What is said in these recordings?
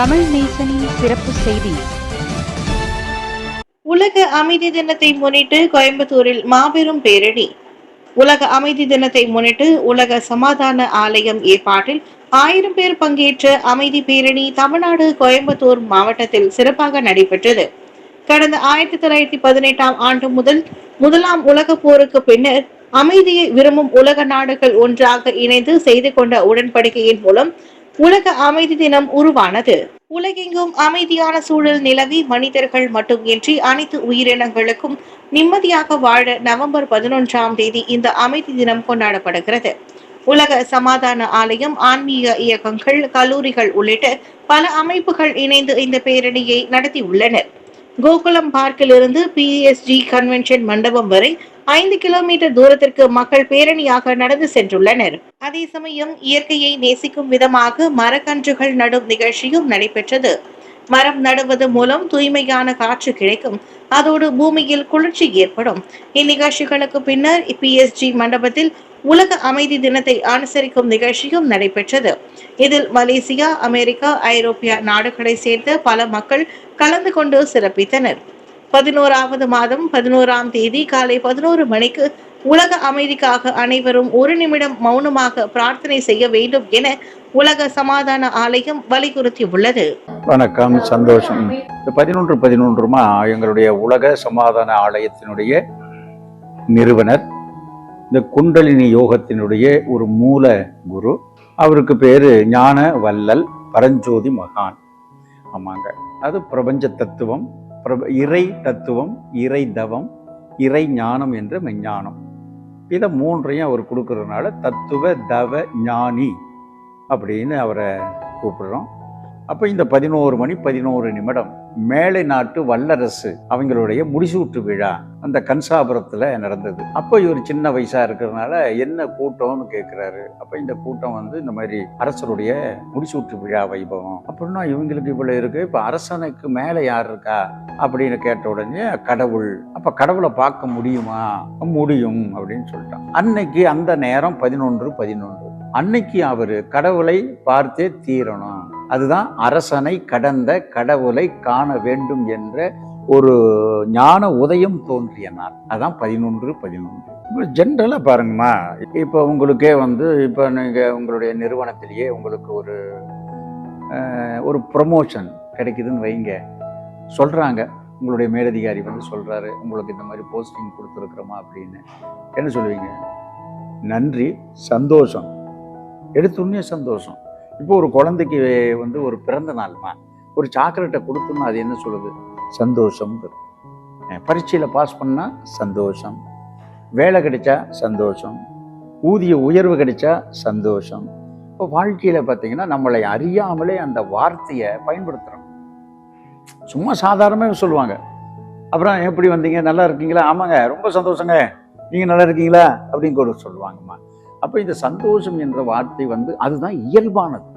தமிழ் நேசனின் சிறப்பு செய்தி. உலக அமைதி தினத்தை முன்னிட்டு கோயம்புத்தூரில் மாபெரும் பேரணி. உலக அமைதி தினத்தை முன்னிட்டு உலக சமாதான ஆலயம் ஏற்பாட்டில் ஆயிரம் பேர் பங்கேற்ற அமைதி பேரணி தமிழ்நாடு கோயம்புத்தூர் மாவட்டத்தில் சிறப்பாக நடைபெற்றது. கடந்த ஆயிரத்தி தொள்ளாயிரத்தி பதினெட்டாம் ஆண்டு முதல் முதலாம் உலக போருக்கு பின்னர் அமைதியை விரும்பும் உலக நாடுகள் ஒன்றாக இணைந்து செய்து கொண்ட உடன்படிக்கையின் மூலம் உலக அமைதி தினம் உருவானது. உலகெங்கும் அமைதியான சூழல் நிலவி மனிதர்கள் மட்டுமின்றி அனைத்து உயிரினங்களுக்கும் நிம்மதியாக வாழ நவம்பர் பதினொன்றாம் தேதி இந்த அமைதி தினம் கொண்டாடப்படுகிறது. உலக சமாதான ஆலயம் ஆன்மீக இயக்கங்கள் கல்லூரிகள் உள்ளிட்ட பல அமைப்புகள் இணைந்து இந்த பேரணியை நடத்தியுள்ளனர். கோகுலம் பார்க்கிலிருந்து பிஎஸ்ஜி கன்வென்ஷன் மண்டபம் வரை ஐந்து கிலோமீட்டர் தூரத்திற்கு மக்கள் பேரணியாக நடந்து சென்றுள்ளனர். அதே சமயம் இயற்கையை நேசிக்கும் விதமாக மரக்கன்றுகள் நடும் நிகழ்ச்சியும் நடைபெற்றது. மரம் நடுவது மூலம் தூய்மையான காற்று கிடைக்கும். அதோடு பூமியில் குளிர்ச்சி ஏற்படும். இந்நிகழ்ச்சிகளுக்கு பின்னர் பிஎஸ்ஜி மண்டபத்தில் உலக அமைதி தினத்தை அனுசரிக்கும் நிகழ்ச்சியும் நடைபெற்றது. இதில் மலேசியா அமெரிக்கா ஐரோப்பிய நாடுகளை சேர்ந்த பல மக்கள் கலந்து கொண்டு சிறப்பித்தனர். பதினோராவது மாதம் பதினோராம் தேதி காலை பதினோரு மணிக்கு உலக அமைதிக்காக அனைவரும் ஒரு நிமிடம் மௌனமாக பிரார்த்தனை செய்ய வேண்டும் என உலக சமாதான ஆலயம் வலியுறுத்தியுள்ளது. வணக்கம் சந்தோஷம். பதினொன்று பதினொன்றுமா எங்களுடைய உலக சமாதான ஆலயத்தினுடைய நிறுவனர் இந்த குண்டலினி யோகத்தினுடைய ஒரு மூல குரு. அவருக்கு பேரு ஞான வல்லல் பரஞ்சோதி மகான். ஆமாங்க. அது பிரபஞ்ச தத்துவம். பிரப இறை தத்துவம் இறை தவம் இறை ஞானம் என்ற மெஞ்ஞானம். இதை மூன்றையும் அவர் கொடுக்கறதுனால தத்துவ தவ ஞானி அப்படின்னு அவரை கூப்பிடுறோம். அப்போ இந்த பதினோரு மணி பதினோரு நிமிடம் மேலை நாட்டு வல்லரசு அவங்களுடைய முடிசூட்டு விழா அந்த கன்சாபுரத்தில் நடந்தது. அப்போ இவர் சின்ன வயசாக இருக்கிறதுனால என்ன கூட்டம்னு கேட்குறாரு அப்போ இந்த கூட்டம் வந்து இந்த மாதிரி அரசருடைய முடிசூட்டு விழா வைபவம். அப்படின்னா இவங்களுக்கு இவ்வளோ இருக்குது இப்போ அரசனுக்கு மேலே யார் இருக்கா? அப்படின்னு கேட்ட உடனே கடவுள். அப்போ கடவுளை பார்க்க முடியுமா? முடியும் அப்படின்னு சொல்லிட்டான். அன்னைக்கு அந்த நேரம் பதினொன்று பதினொன்று. அன்னைக்கு அவர் கடவுளை பார்த்தே தீரணும். அதுதான் அரசனை கடந்த கடவுளை காண வேண்டும் என்ற ஒரு ஞான உதயம் தோன்றிய நாள். அதான் பதினொன்று பதினொன்று. இப்போ ஜென்ரலாக பாருங்கம்மா. இப்போ உங்களுக்கே வந்து இப்போ நீங்கள் உங்களுடைய நிறுவனத்திலேயே உங்களுக்கு ஒரு ஒரு ப்ரொமோஷன் கிடைக்குதுன்னு வைங்க. சொல்கிறாங்க உங்களுடைய மேலதிகாரி வந்து சொல்கிறாரு உங்களுக்கு இந்த மாதிரி போஸ்டிங் கொடுத்துருக்குறோமா அப்படின்னு. என்ன சொல்லுவீங்க? நன்றி சந்தோஷம். எடுத்துன்னே சந்தோஷம். இப்போ ஒரு குழந்தைக்கு வந்து ஒரு பிறந்த நாள்மா ஒரு சாக்லேட்டை கொடுத்தோம்னா அது என்ன சொல்லுது? சந்தோஷம் பரீட்சையில் பாஸ் பண்ணால் சந்தோஷம். வேலை கிடைச்சா சந்தோஷம். ஊதிய உயர்வு கிடைச்சா சந்தோஷம். இப்போ வாழ்க்கையில் பார்த்தீங்கன்னா நம்மளை அறியாமலே அந்த வார்த்தையை பயன்படுத்துகிறோம் சும்மா சாதாரணமாக சொல்லுவாங்க. அப்புறம் எப்படி வந்தீங்க? நல்லா இருக்கீங்களா? ஆமாங்க ரொம்ப சந்தோஷங்க. நீங்கள் நல்லா இருக்கீங்களா? அப்படின்னு கூட சொல்லுவாங்கம்மா. அப்போ இந்த சந்தோஷம் என்ற வார்த்தை வந்து அதுதான் இயல்பானது.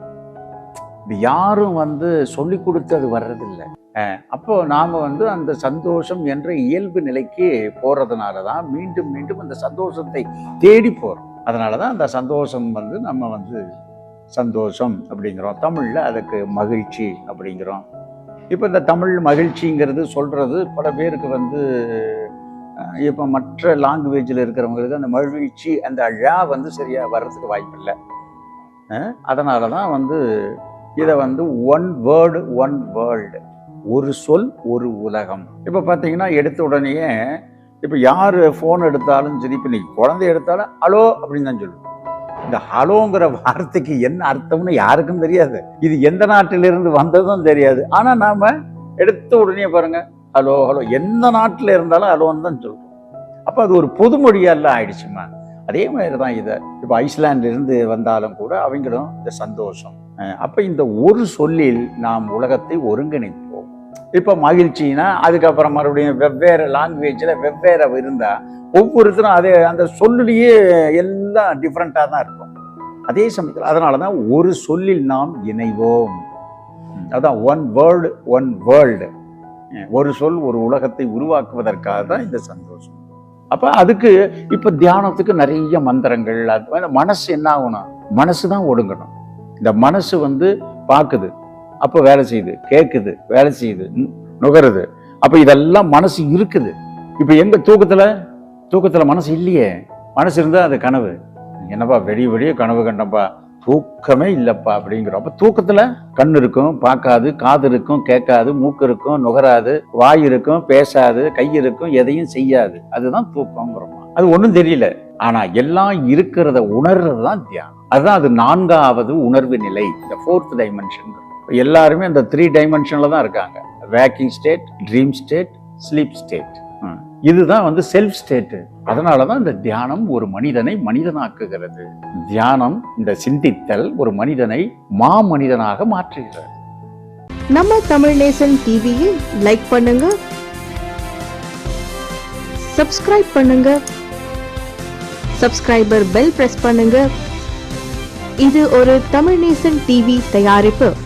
இது யாரும் வந்து சொல்லி கொடுத்து அது வர்றதில்லை. அப்போ நாம் வந்து அந்த சந்தோஷம் என்ற இயல்பு நிலைக்கு போகிறதுனால தான் மீண்டும் மீண்டும் அந்த சந்தோஷத்தை தேடி போகிறோம் அதனால தான் அந்த சந்தோஷம் வந்து நம்ம வந்து சந்தோஷம் அப்படிங்கிறோம். தமிழில் அதுக்கு மகிழ்ச்சி அப்படிங்கிறோம். இப்போ இந்த தமிழ் மகிழ்ச்சிங்கிறது சொல்கிறது பல பேருக்கு வந்து இப்போ மற்ற லாங்குவேஜில் இருக்கிறவங்களுக்கு அந்த மகிழ்ச்சி அந்த அழா வந்து சரியாக வர்றதுக்கு வாய்ப்பு இல்லை. அதனால தான் வந்து இதை வந்து ஒன் வேர்டு ஒன் வேர்ல்டு ஒரு சொல் ஒரு உலகம். இப்போ பார்த்தீங்கன்னா எடுத்த உடனேயே இப்போ யார் ஃபோன் எடுத்தாலும் சரி இப்போ நீ குழந்தை எடுத்தாலும் ஹலோ அப்படின்னு தான் சொல்லுவோம். இந்த ஹலோங்கிற வார்த்தைக்கு என்ன அர்த்தம்னு யாருக்கும் தெரியாது. இது எந்த நாட்டிலிருந்து வந்ததும் தெரியாது. ஆனால் நாம் எடுத்த உடனே பாருங்கள் ஹலோ ஹலோ எந்த நாட்டில் இருந்தாலும் ஹலோன்னு தான் சொல்கிறோம் அப்போ அது ஒரு பொதுமொழியெல்லாம் ஆயிடுச்சுமா? அதே மாதிரி தான் இதை. இப்போ ஐஸ்லாண்டிலிருந்து வந்தாலும் கூட அவங்களும் இந்த சந்தோஷம். அப்போ இந்த ஒரு சொல்லில் நாம் உலகத்தை ஒருங்கிணைப்போம். இப்போ மகிழ்ச்சினா அதுக்கப்புறம் மறுபடியும் வெவ்வேறு லாங்குவேஜில் வெவ்வேறு இருந்தால் ஒவ்வொருத்தரும் அதே அந்த சொல்லுலேயே எல்லாம் டிஃப்ரெண்ட்டாக தான் இருக்கும். அதே சமயத்தில் அதனால தான் ஒரு சொல்லில் நாம் இணைவோம். அதான் ஒன் வேர்ல்டு ஒன் வேர்ல்டு ஒரு சொல் ஒரு உலகத்தை உருவாக்குவதற்காக தான் இந்த சந்தோஷம். அப்ப அதுக்கு இப்ப தியானத்துக்கு நிறைய மந்திரங்கள் அது மனசு என்ன ஆகணும் மனசு தான் ஒடுங்கணும். இந்த மனசு வந்து பார்க்குது அப்போ வேலை செய்யுது கேட்குது வேலை செய்யுது நுகருது. அப்ப இதெல்லாம் மனசு இருக்குது. இப்ப எங்க தூக்கத்துல? தூக்கத்துல மனசு இல்லையே. மனசு இருந்தா அது கனவு. என்னப்பா வெடிய வெடிய கனவு கண்டப்பா தூக்கமே இல்லைப்பா அப்படிங்கிறோம். அப்போ தூக்கத்தில் கண் இருக்கும் பார்க்காது காது இருக்கும் கேட்காது மூக்கு இருக்கும் நுகராது வாய் இருக்கும் பேசாது கை இருக்கும் எதையும் செய்யாது. அதுதான் தூக்கங்கிறோம். அது ஒன்றும் தெரியல. ஆனால் எல்லாம் இருக்கிறத உணர்றது தான் தியானம். அதுதான் அது நான்காவது உணர்வு நிலை இந்த ஃபோர்த் டைமென்ஷன் எல்லாருமே அந்த த்ரீ டைமென்ஷனில் தான் இருக்காங்க. Waking state dream state sleep state இதுதான் வந்து செல்ஃப் ஸ்டேட்டு அதனால தான் இந்த தியானம் ஒரு மனிதனை மனிதனாக்குகிறது. தியானம் இந்த சிந்தித்தல் ஒரு மனிதனை மா மனிதனாக மாற்றுகிறது. நம்ம தமிழ் நேசன் டிவியை லைக் பண்ணுங்க. சப்ஸ்கிரைப் பண்ணுங்க. சப்ஸ்கிரைபர் பெல் பிரஸ் பண்ணுங்க. இது ஒரு தமிழ் நேசன் டிவி தயாரிப்பு.